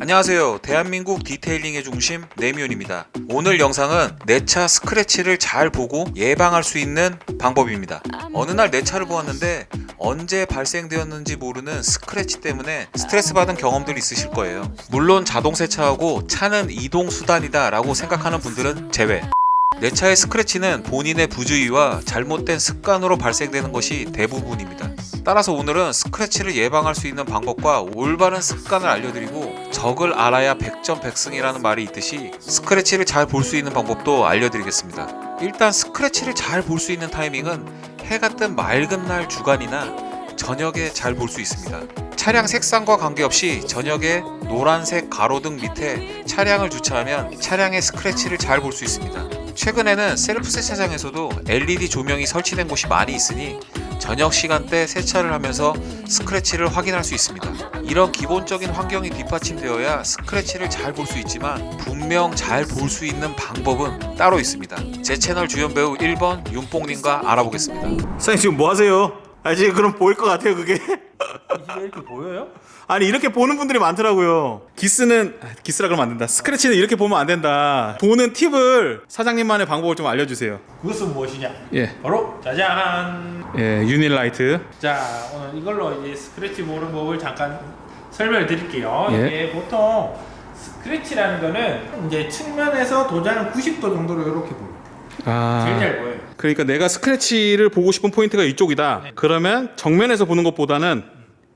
안녕하세요. 대한민국 디테일링의 중심 내미온입니다. 오늘 영상은 내 차 스크래치를 잘 보고 예방할 수 있는 방법입니다. 어느 날 내 차를 보았는데 언제 발생되었는지 모르는 스크래치 때문에 스트레스 받은 경험들 있으실 거예요. 물론 자동 세차하고 차는 이동 수단이다 라고 생각하는 분들은 제외. 내 차의 스크래치는 본인의 부주의와 잘못된 습관으로 발생되는 것이 대부분입니다. 따라서 오늘은 스크래치를 예방할 수 있는 방법과 올바른 습관을 알려드리고 적을 알아야 백전백승이라는 말이 있듯이 스크래치를 잘 볼 수 있는 방법도 알려드리겠습니다. 일단 스크래치를 잘 볼 수 있는 타이밍은 해가 뜬 맑은 날 주간이나 저녁에 잘 볼 수 있습니다. 차량 색상과 관계없이 저녁에 노란색 가로등 밑에 차량을 주차하면 차량의 스크래치를 잘 볼 수 있습니다. 최근에는 셀프 세차장에서도 LED 조명이 설치된 곳이 많이 있으니 저녁 시간대 세차를 하면서 스크래치를 확인할 수 있습니다. 이런 기본적인 환경이 뒷받침되어야 스크래치를 잘 볼 수 있지만 분명 잘 볼 수 있는 방법은 따로 있습니다. 제 채널 주연 배우 1번 윤뽕님과 알아보겠습니다. 사장님 지금 뭐 하세요? 아 지금 그럼 보일 것 같아요 그게 이렇게 보여요? 아니 이렇게 보는 분들이 많더라고요 기스는 아, 기스라 그러면 안 된다 스크래치는 이렇게 보면 안 된다 보는 팁을 사장님만의 방법을 좀 알려주세요 그것은 무엇이냐? 예, 바로 짜잔! 예 유닐라이트 자 오늘 이걸로 이제 스크래치 보는 법을 잠깐 설명을 드릴게요. 예. 이게 보통 스크래치라는 거는 이제 측면에서 도장은 90도 정도로 이렇게 보여요. 아 제일 잘 보여요. 그러니까 내가 스크래치를 보고 싶은 포인트가 이쪽이다 네. 그러면 정면에서 보는 것보다는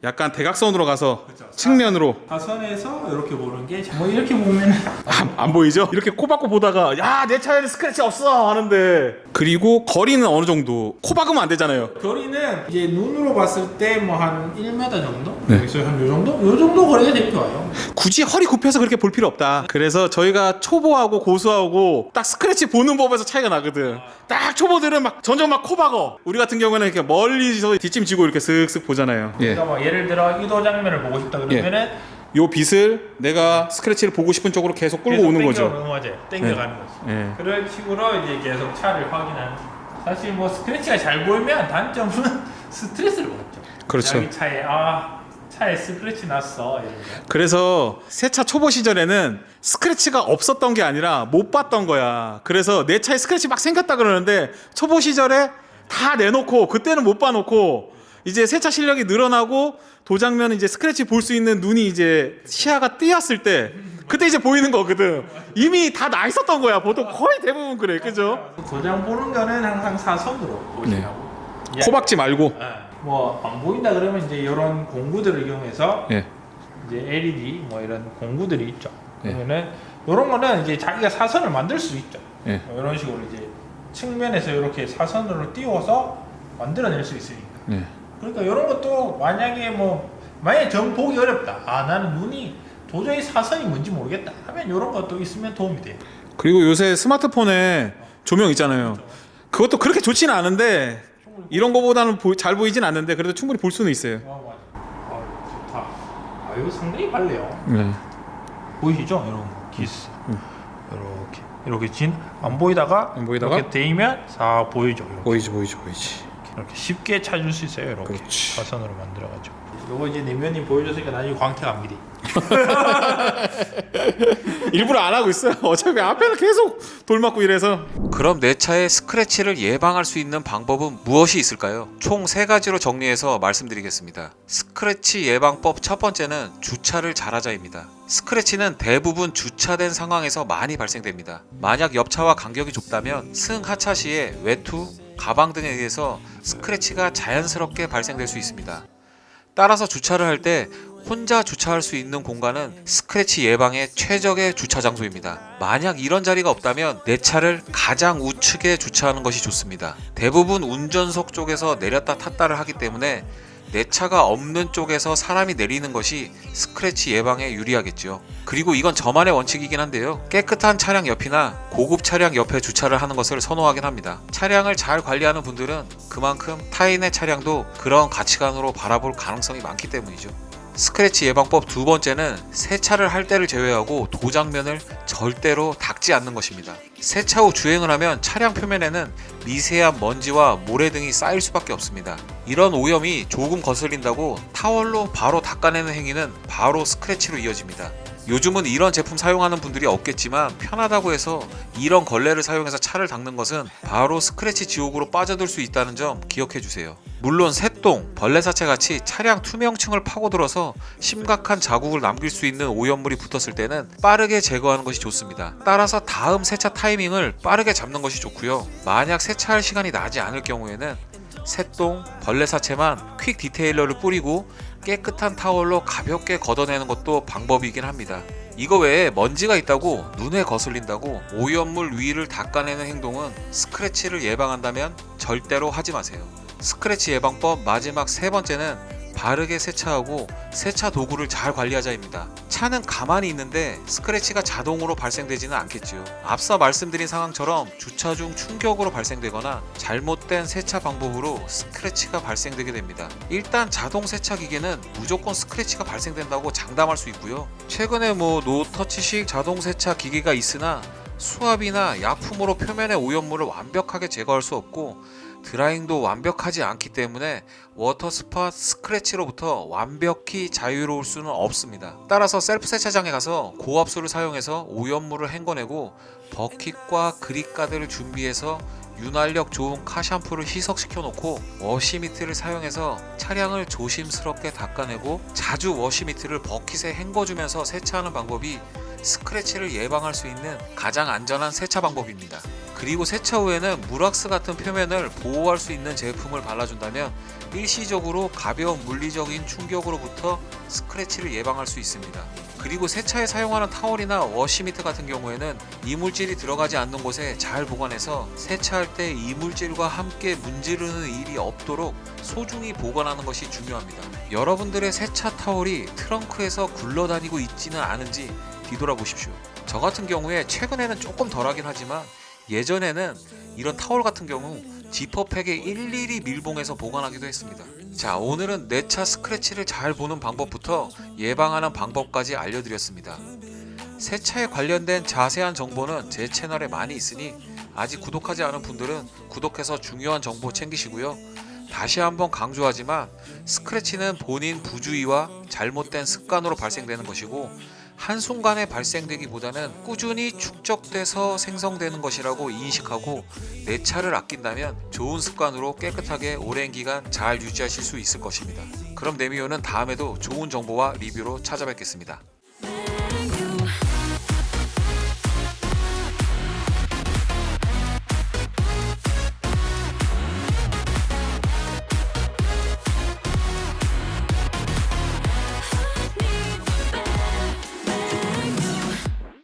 약간 대각선으로 가서 측면으로 사선에서 이렇게 보는 게 뭐 이렇게 보면은 안, 안 보이죠? 이렇게 코 박고 보다가 야 내 차에는 스크래치 없어 하는데 그리고 거리는 어느 정도 코 박으면 안 되잖아요 거리는 이제 눈으로 봤을 때 뭐 한 1m 정도? 네. 여기서 한요 정도? 요 정도 거리가 되게 좋아요. 굳이 허리 굽혀서 그렇게 볼 필요 없다. 그래서 저희가 초보하고 고수하고 딱 스크래치 보는 법에서 차이가 나거든. 딱 초보들은 막 점점 막 코박어. 우리 같은 경우는 이렇게 멀리서 뒷짐 지고 이렇게 슥슥 보잖아요. 예. 그러니까 뭐 예를 들어 이도 장면을 보고 싶다 그러면은 요 빛을 내가 스크래치를 보고 싶은 쪽으로 계속 끌고 계속 오는 땡겨 거죠. 오는 거죠. 땡겨가는 거지. 예. 그런 식으로 이제 계속 차를 확인하는. 사실 뭐 스크래치가 잘 보이면 단점은 스트레스를 받죠. 그렇죠. 자기 차에 아 차에 스크래치 났어. 그래서 세차 초보 시절에는 스크래치가 없었던 게 아니라 못 봤던 거야. 그래서 내 차에 스크래치 막 생겼다 그러는데 초보 시절에 다 내놓고 그때는 못 봐놓고 이제 세차 실력이 늘어나고 도장면 이제 스크래치 볼 수 있는 눈이 이제 시야가 띄었을 때 그때 이제 보이는 거거든. 이미 다 나 있었던 거야. 보통 거의 대부분 그래, 그죠? 도장 보는 거는 항상 사선으로 보시라고. 예. 코 박지 말고. 뭐안 보인다 그러면 이제 이런 공구들을 이용해서 예. 이제 LED 뭐 이런 공구들이 있죠. 예. 그러면은 이런 거는 이제 자기가 사선을 만들 수 있죠. 예. 뭐 이런 식으로 이제 측면에서 이렇게 사선으로 띄워서 만들어낼 수 있으니까. 예. 그러니까 이런 것도 만약에 뭐 만약에 전 보기 어렵다. 아 나는 눈이 도저히 사선이 뭔지 모르겠다. 하면 이런 것도 있으면 도움이 돼요. 그리고 요새 스마트폰에 조명 있잖아요. 그것도 그렇게 좋지는 않은데 이런 거보다는 보- 잘 보이진 않는데 그래도 충분히 볼 수는 있어요. 아 맞아. 아 좋다. 아 이거 상당히 밝네요. 네. 보이시죠? 이런 거 기스. 이렇게 이렇게 진 안 보이다가 안 보이다가? 이렇게 데이면 싹 보이죠. 이렇게. 보이지 보이지 보이지. 이렇게 쉽게 찾을 수 있어요. 이렇게 그렇지. 사선으로 만들어가지고. 요거 이제 내면이 보여줬으니까 나중에 광택 안 미리. 일부러 안 하고 있어요. 어차피 앞에는 계속 돌 맞고 이래서. 그럼 내 차의 스크래치를 예방할 수 있는 방법은 무엇이 있을까요? 총 세 가지로 정리해서 말씀드리겠습니다. 스크래치 예방법 첫 번째는 주차를 잘하자입니다. 스크래치는 대부분 주차된 상황에서 많이 발생됩니다. 만약 옆차와 간격이 좁다면 승하차 시에 외투, 가방 등에 의해서 스크래치가 자연스럽게 발생될 수 있습니다. 따라서 주차를 할 때 혼자 주차할 수 있는 공간은 스크래치 예방의 최적의 주차 장소입니다. 만약 이런 자리가 없다면 내 차를 가장 우측에 주차하는 것이 좋습니다. 대부분 운전석 쪽에서 내렸다 탔다를 하기 때문에 내 차가 없는 쪽에서 사람이 내리는 것이 스크래치 예방에 유리하겠죠. 그리고 이건 저만의 원칙이긴 한데요. 깨끗한 차량 옆이나 고급 차량 옆에 주차를 하는 것을 선호하긴 합니다. 차량을 잘 관리하는 분들은 그만큼 타인의 차량도 그런 가치관으로 바라볼 가능성이 많기 때문이죠. 스크래치 예방법 두 번째는 세차를 할 때를 제외하고 도장면을 절대로 닦지 않는 것입니다. 세차 후 주행을 하면 차량 표면에는 미세한 먼지와 모래 등이 쌓일 수밖에 없습니다. 이런 오염이 조금 거슬린다고 타월로 바로 닦아내는 행위는 바로 스크래치로 이어집니다. 요즘은 이런 제품 사용하는 분들이 없겠지만 편하다고 해서 이런 걸레를 사용해서 차를 닦는 것은 바로 스크래치 지옥으로 빠져들 수 있다는 점 기억해 주세요. 물론 새똥, 벌레 사체 같이 차량 투명층을 파고들어서 심각한 자국을 남길 수 있는 오염물이 붙었을 때는 빠르게 제거하는 것이 좋습니다. 따라서 다음 세차 타이밍을 빠르게 잡는 것이 좋고요. 만약 세차할 시간이 나지 않을 경우에는 새똥, 벌레 사체만 퀵 디테일러를 뿌리고 깨끗한 타월로 가볍게 걷어내는 것도 방법이긴 합니다. 이거 외에 먼지가 있다고 눈에 거슬린다고 오염물 위를 닦아내는 행동은 스크래치를 예방한다면 절대로 하지 마세요. 스크래치 예방법 마지막 세 번째는 바르게 세차하고 세차 도구를 잘 관리하자입니다. 차는 가만히 있는데 스크래치가 자동으로 발생되지는 않겠지요. 앞서 말씀드린 상황처럼 주차 중 충격으로 발생되거나 잘못된 세차 방법으로 스크래치가 발생되게 됩니다. 일단 자동 세차 기계는 무조건 스크래치가 발생된다고 장담할 수 있고요. 최근에 뭐 노터치식 자동 세차 기계가 있으나 수압이나 약품으로 표면의 오염물을 완벽하게 제거할 수 없고 드라잉도 완벽하지 않기 때문에 워터 스팟 스크래치로부터 완벽히 자유로울 수는 없습니다. 따라서 셀프 세차장에 가서 고압수를 사용해서 오염물을 헹궈내고 버킷과 그립가드를 준비해서 윤활력 좋은 카 샴푸를 희석시켜 놓고 워시미트를 사용해서 차량을 조심스럽게 닦아내고 자주 워시미트를 버킷에 헹궈주면서 세차하는 방법이 스크래치를 예방할 수 있는 가장 안전한 세차 방법입니다. 그리고 세차 후에는 무락스 같은 표면을 보호할 수 있는 제품을 발라준다면 일시적으로 가벼운 물리적인 충격으로부터 스크래치를 예방할 수 있습니다. 그리고 세차에 사용하는 타월이나 워시미트 같은 경우에는 이물질이 들어가지 않는 곳에 잘 보관해서 세차할 때 이물질과 함께 문지르는 일이 없도록 소중히 보관하는 것이 중요합니다. 여러분들의 세차 타월이 트렁크에서 굴러다니고 있지는 않은지 뒤돌아보십시오. 저 같은 경우에 최근에는 조금 덜하긴 하지만 예전에는 이런 타월 같은 경우 지퍼팩에 일일이 밀봉해서 보관하기도 했습니다. 자, 오늘은 내 차 스크래치를 잘 보는 방법부터 예방하는 방법까지 알려드렸습니다. 세차에 관련된 자세한 정보는 제 채널에 많이 있으니 아직 구독하지 않은 분들은 구독해서 중요한 정보 챙기시고요. 다시 한번 강조하지만 스크래치는 본인 부주의와 잘못된 습관으로 발생되는 것이고 한순간에 발생되기보다는 꾸준히 축적돼서 생성되는 것이라고 인식하고 내 차를 아낀다면 좋은 습관으로 깨끗하게 오랜 기간 잘 유지하실 수 있을 것입니다. 그럼 네미오는 다음에도 좋은 정보와 리뷰로 찾아뵙겠습니다.